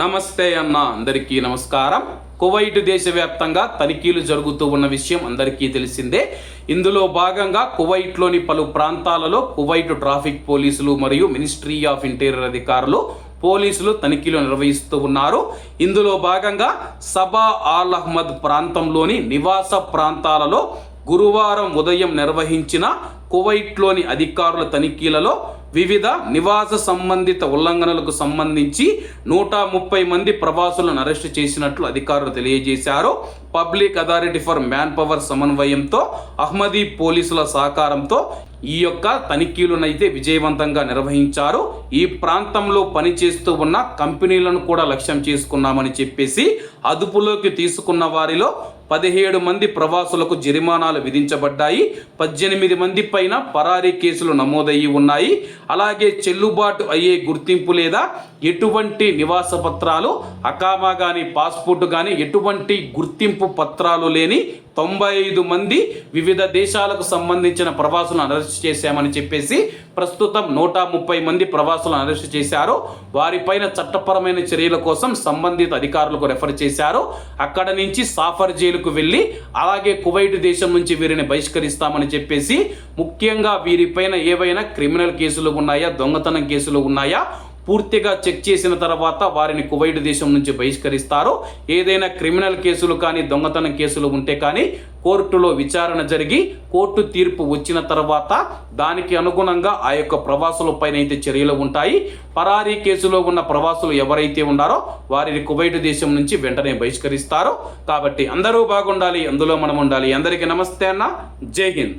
నమస్తే అన్న అందరికీ నమస్కారం. కువైట్ దేశవ్యాప్తంగా తనిఖీలు జరుగుతూ ఉన్న విషయం అందరికీ తెలిసిందే. ఇందులో భాగంగా కువైట్లోని పలు ప్రాంతాలలో కువైట్ ట్రాఫిక్ పోలీసులు మరియు మినిస్ట్రీ ఆఫ్ ఇంటీరియర్ అధికారులు పోలీసులు తనిఖీలు నిర్వహిస్తూ ఉన్నారు. ఇందులో భాగంగా సబా ఆల్ అహ్మద్ ప్రాంతంలోని నివాస ప్రాంతాలలో గురువారం ఉదయం నిర్వహించిన కువైట్లోని అధికారుల తనిఖీలలో వివిధ నివాస సంబంధిత ఉల్లంఘనలకు సంబంధించి నూట ముప్పై మంది ప్రవాసులను అరెస్టు చేసినట్లు అధికారులు తెలియజేశారు. Public authority for man power సమన్వయంతో అహ్మదీ పోలీసుల సహకారంతో ఈ యొక్క తనిఖీలనైతే విజయవంతంగా నిర్వహించారు. ఈ ప్రాంతంలో పనిచేస్తూ ఉన్న కంపెనీలను కూడా లక్ష్యం చేసుకున్నామని చెప్పేసి అదుపులోకి తీసుకున్న వారిలో పదిహేడు మంది ప్రవాసులకు జరిమానాలు విధించబడ్డాయి. పద్దెనిమిది మంది పైన పరారీ కేసులు నమోదయ్యి ఉన్నాయి. అలాగే చెల్లుబాటు అయ్యే గుర్తింపు లేదా ఎటువంటి నివాస పత్రాలు అకామా కానీ పాస్పోర్ట్ కానీ ఎటువంటి గుర్తింపు పత్రాలు లేని తొంభై ఐదు మంది వివిధ దేశాలకు సంబంధించిన ప్రవాసులను అరెస్ట్ చేశామని చెప్పేసి ప్రస్తుతం నూట ముప్పై మంది ప్రవాసులను అరెస్ట్ చేశారు. వారిపైన చట్టపరమైన చర్యల కోసం సంబంధిత అధికారులకు రెఫర్ చేశారు. అక్కడ నుంచి సాఫర్ జైలుకు వెళ్ళి అలాగే కువైట్ దేశం నుంచి వీరిని బహిష్కరిస్తామని చెప్పేసి ముఖ్యంగా వీరిపైన ఏవైనా క్రిమినల్ కేసులు ఉన్నాయా దొంగతనం కేసులు ఉన్నాయా పూర్తిగా చెక్ చేసిన తర్వాత వారిని కువైట్ దేశం నుంచి బహిష్కరిస్తారు ఏదైనా క్రిమినల్ కేసులు కానీ దొంగతనం కేసులు ఉంటే కానీ కోర్టులో విచారణ జరిగి కోర్టు తీర్పు వచ్చిన తర్వాత దానికి అనుగుణంగా ఆ యొక్క ప్రవాసుల పైన అయితే చర్యలు ఉంటాయి. పరారీ కేసులో ఉన్న ప్రవాసులు ఎవరైతే ఉన్నారో వారిని కువైట్ దేశం నుంచి వెంటనే బహిష్కరిస్తారు. కాబట్టి అందరూ బాగుండాలి అందులో మనం ఉండాలి. అందరికీ నమస్తే అన్న. జై హింద్.